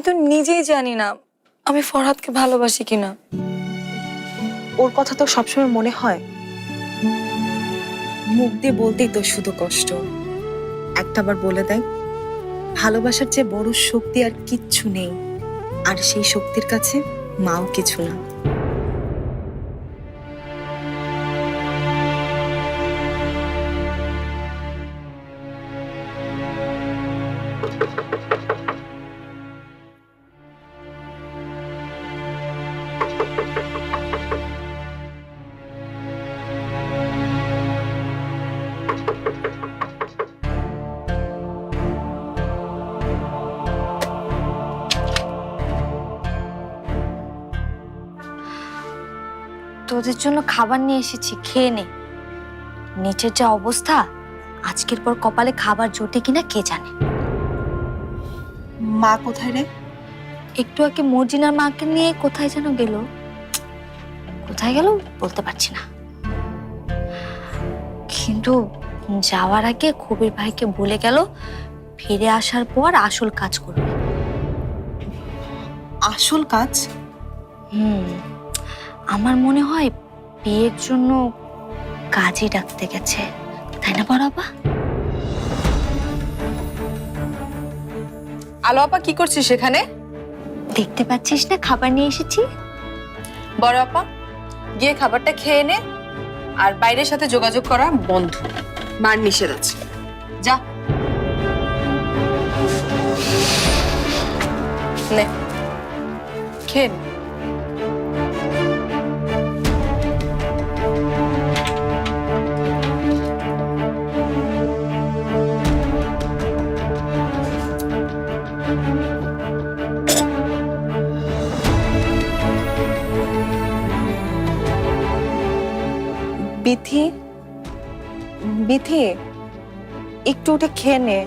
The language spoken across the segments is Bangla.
আমি তো নিজেই জানি না আমি ফরহাদকে ভালোবাসি কিনা। ওর কথা তো সবসময় মনে হয়। মুখ দিয়ে বলতেই তো শুধু কষ্ট। একটাবার বলে দেয়, ভালোবাসার চেয়ে বড় শক্তি আর কিচ্ছু নেই। আর সেই শক্তির কাছে মাও কিছু না। তোদের জন্য খাবার নিয়ে এসেছি খেয়ে নে। নিচের যা অবস্থা আজকের পর কপালে খাবার জোটে কিনা কে জানে? মা কোথায় রে? একটু আগে মর্জিনার মাকে নিয়ে কোথায় যেন গেল? কোথায় গেল বলতে পারছি না। কিন্তু যাওয়ার আগে কবির ভাইকে বলে গেল ফিরে আসার পর আসল কাজ করবে। আসল কাজ? হুম। আমার মনে হয় বিয়ের জন্য কাজে ডাকতে গেছে তাই না বড়াবা আলো আপা কি করছিস সেখানে দেখতে পাচ্ছিস না খাবার নিয়ে এসেছি? বড় আপা গিয়ে খাবারটা খেয়ে নে আর বাইরের সাথে যোগাযোগ করা বন্ধ। মার নিষেধ আছে। যা। নে। খেয়ে বিথি বিথি একটু উঠে খেয়ে নে।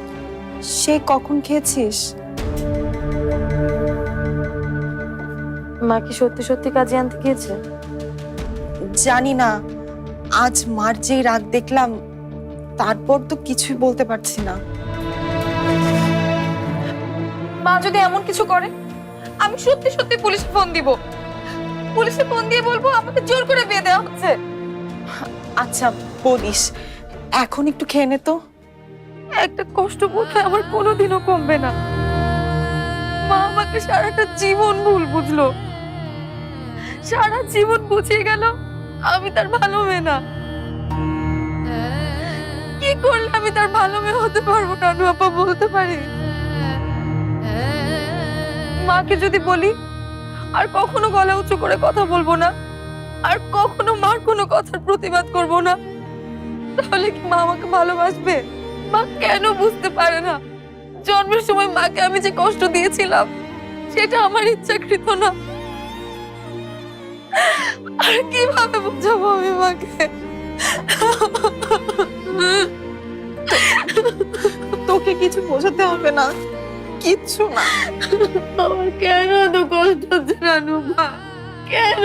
সে কখন খেয়েছিস? মা কি সত্যি সত্যি কাজে আনতে গিয়েছে? জানি না। আজ মার যেই রাগ দেখলাম তারপর তো কিছুই বলতে পারছি না। মা যদি এমন কিছু করে আমি সত্যি সত্যি পুলিশে ফোন দিব। পুলিশে ফোন দিয়ে বলব আমাকে জোর করে বিয়ে দেওয়া হচ্ছে। আচ্ছা বলিস। এখন একটু খেয়ে নে তো। একটা কষ্ট বোধ আমার কোনোদিনও কমবে না। মা আমাকে সারাটা জীবন ভুল বুঝলো। সারা জীবন বুঝিয়ে গেল, আমি তার ভালো মেয়ে না। কি করলে আমি তার ভালো মেয়ে হতে পারব না আপা বলতে পারি? মাকে যদি বলি, আর কখনো গলা উঁচু করে কথা বলব না। আর কখনো মার কোনো কথার প্রতিবাদ করব না। তাহলে কি মা আমাকে ভালোবাসবে? মা কেন বুঝতে পারে না? জন্মের সময় মাকে আমি যে কষ্ট দিয়েছিলাম সেটা আমার ইচ্ছাকৃত না। আর কীভাবে বুঝাবো আমি মাকে? তোকে কিছু বোঝাতে হবে না কিচ্ছু না। আমার কেন এত কষ্ট হচ্ছে রানু মা? কেন?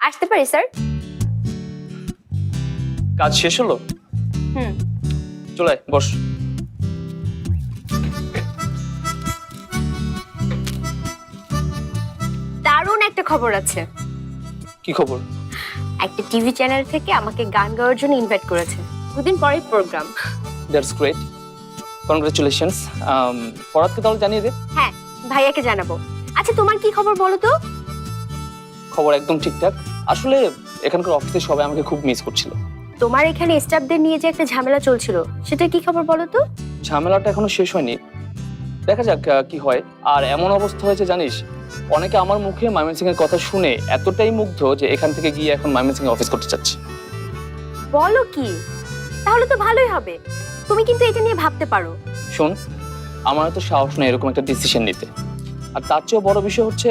আসতে পারি স্যার? কাজ শেষ হলো? হুম। চলে আয়, বস। দারুণ একটা খবর আছে। কি খবর? একটা টিভি চ্যানেল থেকে আমাকে গান গাওয়ার জন্য ইনভাইট করেছে। দুদিন পরেই প্রোগ্রাম দ্যাটস গ্রেট কনগ্রাচুলেশনস ফরাদকে তাহলে জানিয়ে দে। হ্যাঁ ভাইয়াকে জানাব। আচ্ছা তোমার কি খবর বলো তো? খবর একদম ঠিকঠাক। আসলে এখানকার অফিসে সবাই আমাকে খুব মিস করছিল। তোমার এখানে স্টাফদের নিয়ে যে একটা ঝামেলা চলছিল সেটা কি খবর বলো তো? ঝামেলাটা এখনও শেষ হয়নি। দেখা যাক আহ, কি হয়। আর এমন অবস্থা হয়েছে জানিস? অনেকে আমার মুখে ময়মনসিং এর কথা শুনে এতটাই মুগ্ধ যে এখান থেকে গিয়ে এখন ময়মনসিং অফিস করতে চাচ্ছে। বলো কি? তাহলে তো ভালোই হবে। তুমি কিন্তু এটা নিয়ে ভাবতে পারো। শোন আমার তো সাহস নেই এরকম একটা ডিসিশন নিতে। আর তার চেয়েও বড় বিষয় হচ্ছে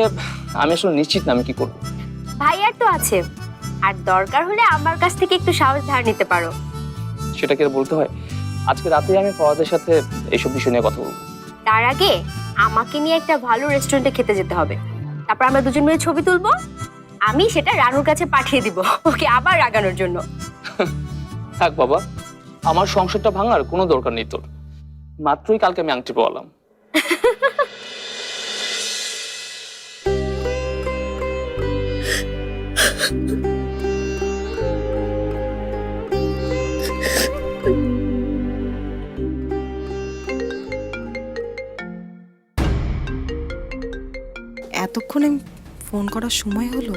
আমি আসলে নিশ্চিত না আমি কি করব। ভাইয়ার তো আছে। আর দরকার হলে আমার কাছ থেকে একটু সাহস ধার নিতে পারো। সেটাকে বলতে হয়? আজকে রাতে আমি ফওয়াদের সাথে এইসব বিষয় নিয়ে কথা বলব। তার আগে আমাকে নিয়ে একটা ভালো রেস্টুরেন্টে খেতে যেতে হবে। তারপর আমরা দুজন মিলে ছবি তুলবো আমি সেটা রানুর কাছে পাঠিয়ে দিব ওকে আবার রাগানোর জন্য। থাক বাবা আমার সংসারটা ভাঙার কোনো দরকার নেই তোর। মাত্রই কালকে আমি আংটি পাওয়ালাম এতক্ষণে ফোন করার সময় হলো?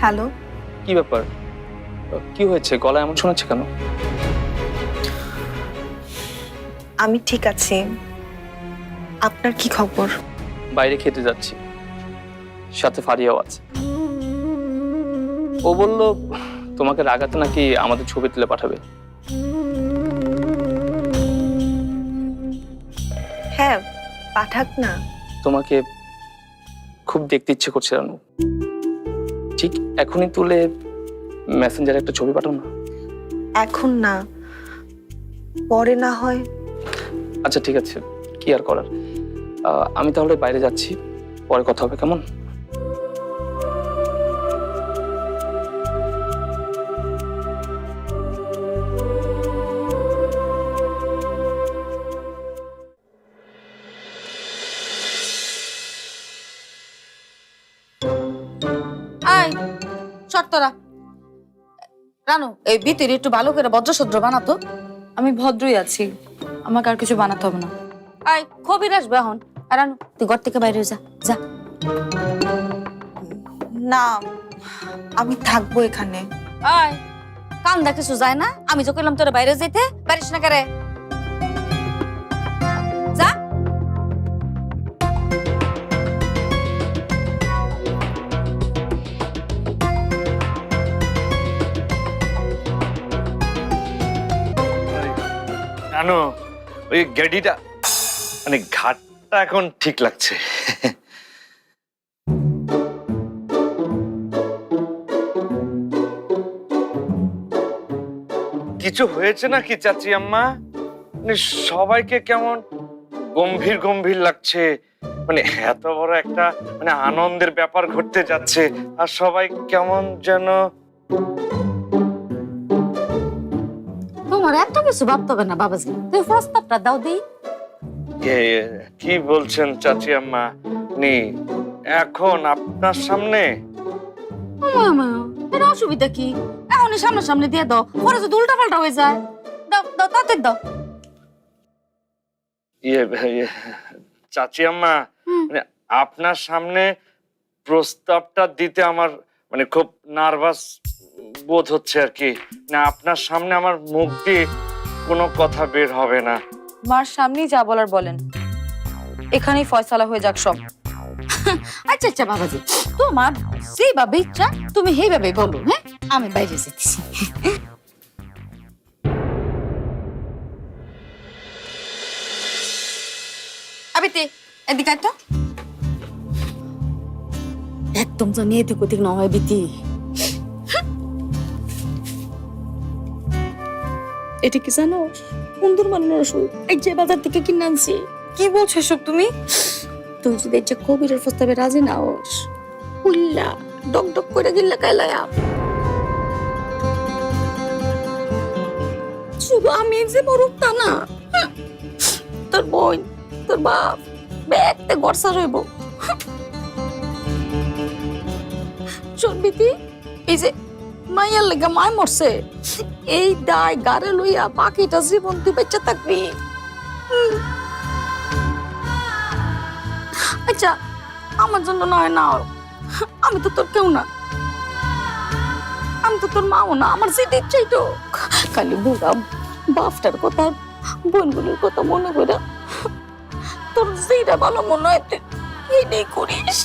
হ্যালো? কি ব্যাপার? কি হয়েছে? গলা এমন শোনাচ্ছে কেন? আমি ঠিক আছি। আপনার কি খবর? বাইরে খেতে যাচ্ছি। সাথে ফারিয়াও আছে। ও বলল তোমাকে রাগাতে নাকি আমাদের ছবি তুলে পাঠাবে? হ্যাঁ পাঠাক না। তোমাকে খুব দেখতে ইচ্ছে করছে রানু। ঠিক এখনই তুলে মেসেঞ্জারে একটা ছবি পাঠাও না। এখন না পরে না হয়। আচ্ছা ঠিক আছে কি আর করার? আমি তাহলে বাইরে যাচ্ছি পরে কথা হবে কেমন? শর্তরা রানু এই ভিতরে একটু ভালো করে ভদ্রসদ্র বানাতো আমি ভদ্রই আছি। আমাকে আর কিছু বানাতে হবে না। আই খবির আসবে এখন। রানু তুই ঘর থেকে বাইরে যা যা। না আমি থাকব এখানে। আয় কান কিছু যায় না। আমি তো কইলাম তোরা বাইরে যেতে পারিস না কারে? জানো, ওই গাড়িটা মানে ঘাটটা এখন ঠিক লাগছে। কিছু হয়েছে নাকি চাচি আম্মা? মানে সবাইকে কেমন গম্ভীর গম্ভীর লাগছে। মানে এত বড় একটা মানে আনন্দের ব্যাপার ঘটতে যাচ্ছে, আর সবাই কেমন যেন তোমার এত কিছু ভাবতে হবে না বাবাজি। তুই প্রস্তাবটা দাও এ, কি বলছেন চাচি আম্মা? নি এখন আপনার সামনে? অসুবিধা কি? এখনই সামনে সামনে দিয়ে দাও পরে যদি উল্টা পাল্টা হয়ে যায়। দাও দাও তাতে দাও। ইয়ে ইয়ে, চাচি আম্মা মানে আপনার সামনে প্রস্তাবটা দিতে আমার মানে খুব নার্ভাস বোধ হচ্ছে আর কি। না আপনার সামনে আমার মুখ দিয়ে কোনো কথা বের হবে না। মার সামনেই যা বলার বলেন। এখানেই ফয়সালা হয়ে যাক সব। আচ্ছা আচ্ছা বাবাজি। তোমার যেভাবে ইচ্ছা তুমি সেইভাবে বলো হ্যাঁ? আমি বাইরে যেতেছি। আবিতে এদিকে তো। একদম জানি এদিক ওদিক না হয় বিতি এটা কি জানো? সুন্দর মানের ওষুধ। এই যে বাজার থেকে কিনে আনছি। কি বলছো এসব তুমি? তুই যদি এই যে কবিরের প্রস্তাবে রাজি না হোস উল্লা ডক ডক করে গিল্লা কাইলায়া। শুধু আমি যে মরুক তা না তোর বোন তোর বাপ ব্যাগতে গরসা রইব। শোনবিতি এই যে মাইয়ার লেগে মায় মরছে। এই দায় গারে লইয়া বাকিটা জীবন তুই বেঁচে থাকবি। আচ্ছা আমার জন্য নয় না, আমি তো তোর কেউ না। আমি তো তোর মাও না, আমার যেটা ইচ্ছাই তো। খালি বুড়া বাপটার কথা, বোনগুলির কথা মনে করে তোর যেটা ভালো মনে হয় করিস।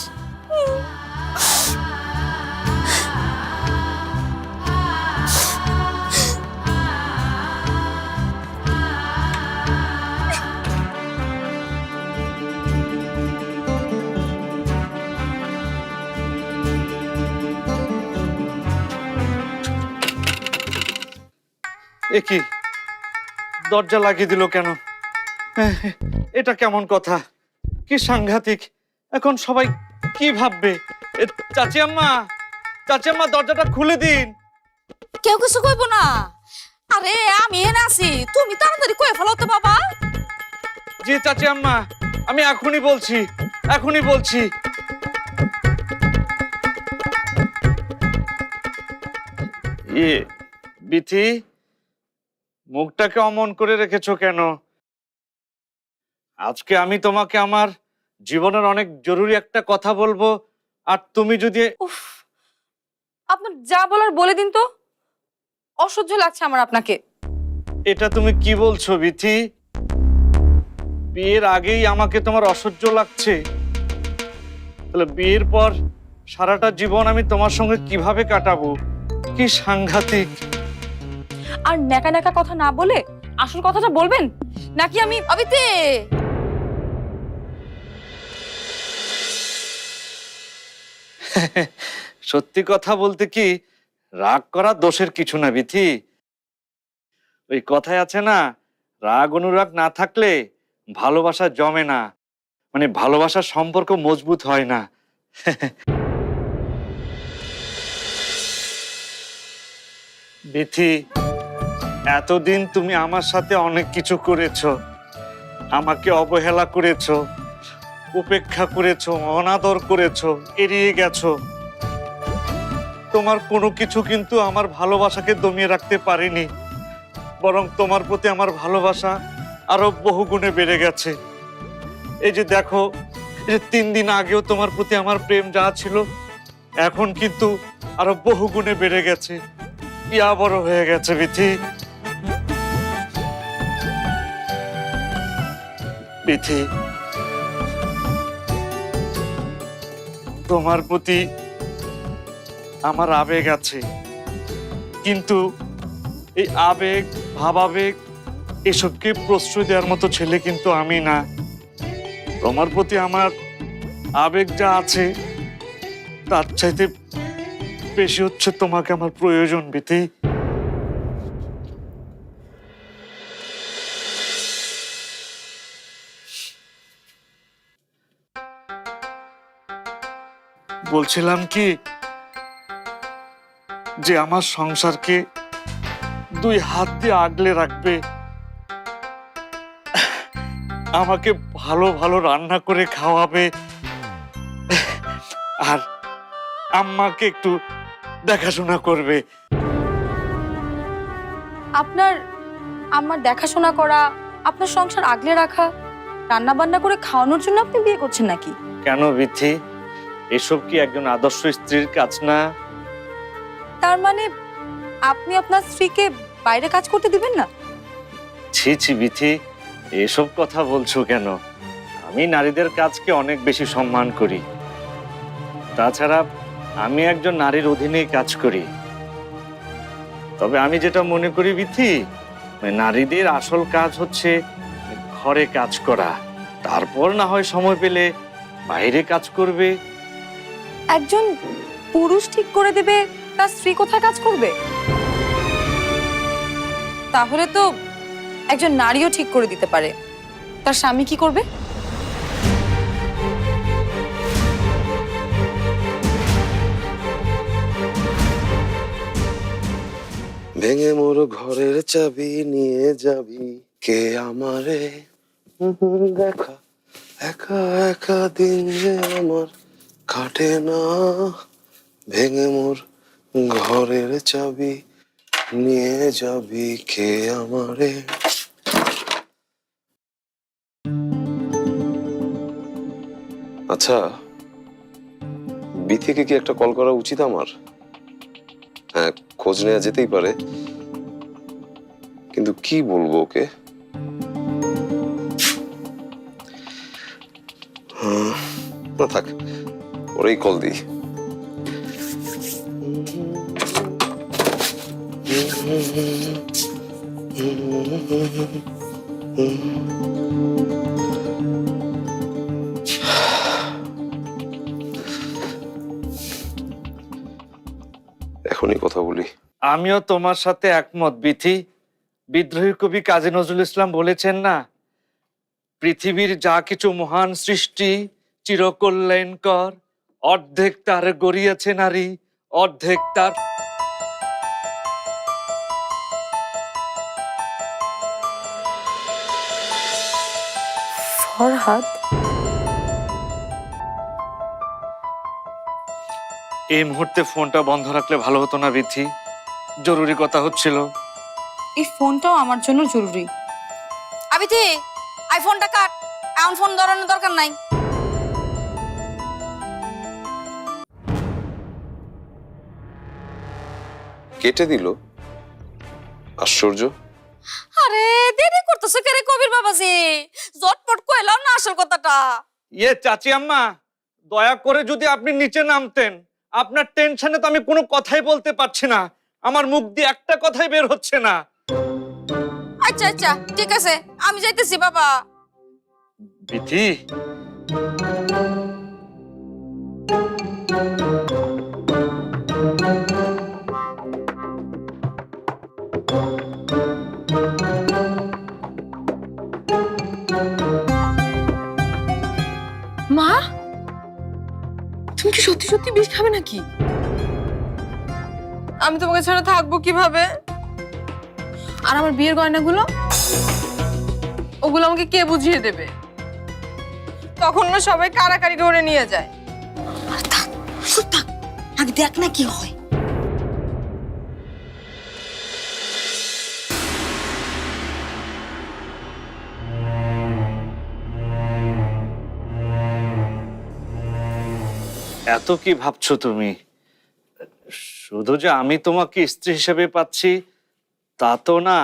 এ কি? দরজা লাগিয়ে দিল কেন? এটা কেমন কথা? কি সাংঘাতিক? এখন সবাই কি ভাববে? চাচি আম্মা চাচি আম্মা দরজাটা খুলে দিন। কেউ কিছু কইব না। আরে আমি এনে আছি। তুমি তাড়াতাড়ি কয়ে ফেলো তো বাবা। জি চাচি আম্মা আমি এখনই বলছি এখনই বলছি। ইয়ে বিথি? মুখটাকে অমন করে রেখেছ কেন? আজকে আমি তোমাকে আমার জীবনের অনেক জরুরি একটা কথা বলব আর তুমি যদি উফ আপনার যা বলার বলে দিন তো। অসহ্য লাগছে আমার আপনাকে। এটা তুমি কি বলছো বিথি? বিয়ের আগেই আমাকে তোমার অসহ্য লাগছে? তাহলে বিয়ের পর সারাটা জীবন আমি তোমার সঙ্গে কীভাবে কাটাবো? কি সাংঘাতিক। আর ন্যাকা ন্যাকা কথা না বলে আসল কথাটা বলবেন? নাকি আমি অবিতে? সত্যি কথা বলতে কি, রাগ করা দোষের কিছু না বিথি। ওই কথায় আছে না, রাগ অনুরাগ না থাকলে ভালোবাসা জমে না। মানে ভালোবাসার সম্পর্ক মজবুত হয় না। বিথি এতদিন তুমি আমার সাথে অনেক কিছু করেছ, আমাকে অবহেলা করেছ, উপেক্ষা করেছ, অনাদর করেছ, এড়িয়ে গেছো। তোমার কোনো কিছু কিন্তু আমার ভালোবাসাকে দমিয়ে রাখতে পারিনি, বরং তোমার প্রতি আমার ভালোবাসা আরও বহু গুণে বেড়ে গেছে। এই যে দেখো, এই যে তিন দিন আগেও তোমার প্রতি আমার প্রেম যা ছিল, এখন কিন্তু আরও বহু গুণে বেড়ে গেছে ইয়া বড় হয়ে গেছে, বিথি। বিথি তোমার প্রতি আমার আবেগ আছে। কিন্তু এই আবেগ, ভাবাবেগ, এসবকে প্রশ্রয় দেওয়ার মতো ছেলে কিন্তু আমি না। তোমার প্রতি আমার আবেগ যা আছে, তার চাইতে বেশি হচ্ছে তোমাকে আমার প্রয়োজন বিতি বলছিলাম কি যে আমার সংসারকে দুই হাত দিয়ে আগলে রাখবে। আমাকে ভালো ভালো রান্না করে খাওয়াবে। আর আম্মাকে একটু দেখাশোনা করবে। আপনার আমার দেখাশোনা করা আপনার সংসার আগলে রাখা রান্না বান্না করে খাওয়ানোর জন্য আপনি বিয়ে করছেন নাকি? কেন বিথি? এসব কি একজন আদর্শ স্ত্রীর কাজ না? তার মানে আপনি আপনার স্ত্রীকে বাইরে কাজ করতে দিবেন না? ছি ছি বিথি এসব কথা বলছো কেন? আমি নারীদের কাজকে অনেক বেশি সম্মান করি। তাছাড়া আমি একজন নারীর অধীনেই কাজ করি। তবে আমি যেটা মনে করি বিথি নারীদের আসল কাজ হচ্ছে ঘরে কাজ করা। তারপর না হয় সময় পেলে বাইরে কাজ করবে একজন পুরুষ ঠিক করে দেবে, তার স্ত্রী কোথায় কাজ করবে? তাহলে তো একজন নারীও ঠিক করে দিতে পারে। তার স্বামী কি করবে? ভেঙে মোর ঘরের চাবি নিয়ে যাবি। কে আমারে? দেখা, একা একা দিন আমার কাটে না। ভেঙে মোর ঘরের চাবি, নিয়ে যাবি কে আমারে? আচ্ছা বিথিকে কি একটা কল করা উচিত আমার? হ্যাঁ খোঁজ নেওয়া যেতেই পারে। কিন্তু কি বলব ওকে? না থাক। ওরেই কল দিই। এখনই কথা বলি। আমিও তোমার সাথে একমত, বিথি। বিদ্রোহী কবি কাজী নজরুল ইসলাম বলেছেন না, পৃথিবীর যা কিছু মহান সৃষ্টি চিরকল্যাণকর। অর্ধেক তার গড়িয়েছে নারী অর্ধেক তার ফরহাদ। এই মুহূর্তে ফোনটা বন্ধ রাখলে ভালো হতো না বিথি। জরুরি কথা হচ্ছিল। এই ফোনটাও আমার জন্য জরুরি। আবিতি আইফোনটা কাট। এমন ফোন ধরানোর দরকার নাই। কেটে দিল? আশ্চর্য। আরে দেরি করতেছো কে রে কবির বাবাজি? জটপট কইলাম না আসল কথাটা। ইয়ে চাচি আম্মা দয়া করে যদি আপনি নিচে নামতেন আপনার টেনশনে তো আমি কোনো কথাই বলতে পারছি না। আমার মুখ দিয়ে একটা কথাই বের হচ্ছে না। আচ্ছা আচ্ছা ঠিক আছে আমি যাইতেছি বাবা। বিথি। বিষ খাবে নাকি? আমি তোমাকে ছাড়া থাকব কীভাবে? আর আমার বিয়ের গয়নাগুলো? ওগুলো আমাকে কে বুঝিয়ে দেবে? তখন না সবাই কারাকারি করে নিয়ে যায়। দেখ না কি হয়। এত কি ভাবছ তুমি? শুধু যে আমি তোমাকে স্ত্রী হিসেবে পাচ্ছি, তা তো না।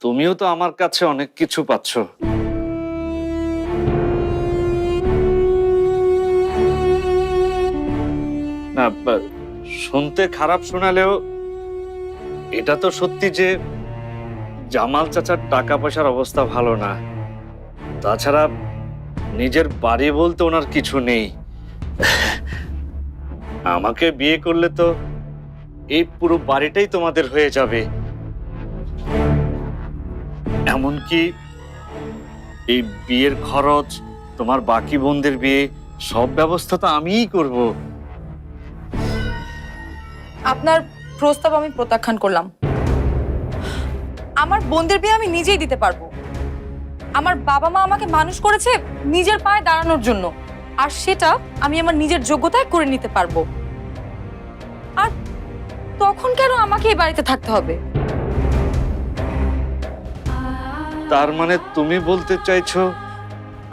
তুমিও তো আমার কাছে অনেক কিছু পাচ্ছ। না শুনতে খারাপ শোনালেও এটা তো সত্যি যে জামাল চাচার টাকা পয়সার অবস্থা ভালো না। তাছাড়া নিজের বাড়ি বলতে ওনার কিছু নেই। আমাকে বিয়ে করলে তো এই পুরো বাড়িটাই তোমাদের হয়ে যাবে। এমনকি এই বিয়ের খরচ, তোমার বাকি বোনদের বিয়ে, সব ব্যবস্থা তো আমিই করব। আপনার প্রস্তাব আমি প্রত্যাখ্যান করলাম। আমার বোনদের বিয়ে আমি নিজেই দিতে পারব। আমার বাবা মা আমাকে মানুষ করেছে নিজের পায়ে দাঁড়ানোর জন্য। আর সেটা আমি আমার নিজের যোগ্যতায় করে নিতে পারব। আর তখন কেন আমাকে এই বাড়িতে থাকতে হবে? তার মানে তুমি বলতে চাইছো?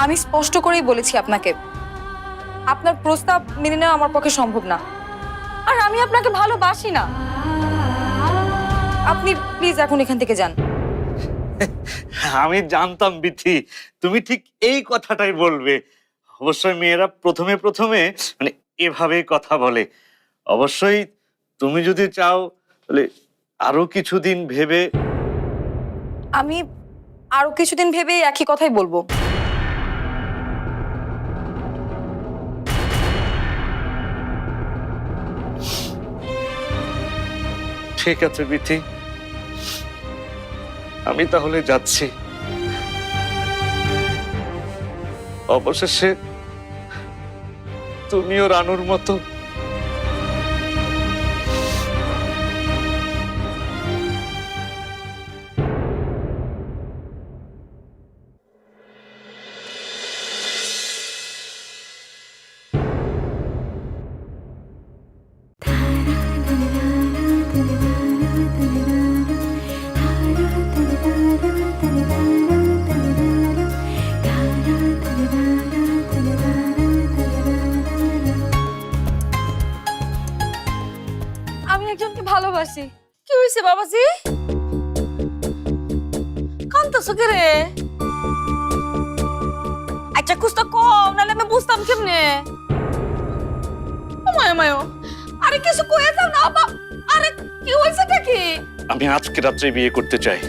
আমি স্পষ্ট করেই বলেছি আপনাকে। আপনার প্রস্তাব মেনে নেওয়া আমার পক্ষে সম্ভব না। আর আমি আপনাকে ভালোবাসি না। আপনি প্লিজ এখন এখান থেকে যান। আমি জানতাম বিথি তুমি ঠিক এই কথাটাই বলবে। অবশ্যই মেয়েরা প্রথমে প্রথমে মানে এভাবে কথা বলে। অবশ্যই তুমি যদি চাও তাহলে আরও কিছুদিন ভেবে আমি আরও কিছুদিন ভেবে একই কথাই বলব। ঠিক আছে বিথি আমি তাহলে যাচ্ছি। অবশেষে তুমিও রানুর মতো ভালোবাসি কি হয়েছে বাবাজি? কান্তাছো কে রে আচ্ছা কুস্তা কম নাহলে আমি বুঝতাম কেমনে? মায়া মায়ো আরে কিছু কয়ে যাও না বাবা আরে কি হয়েছে কি আমি আজকে রাত্রে বিয়ে করতে চাই।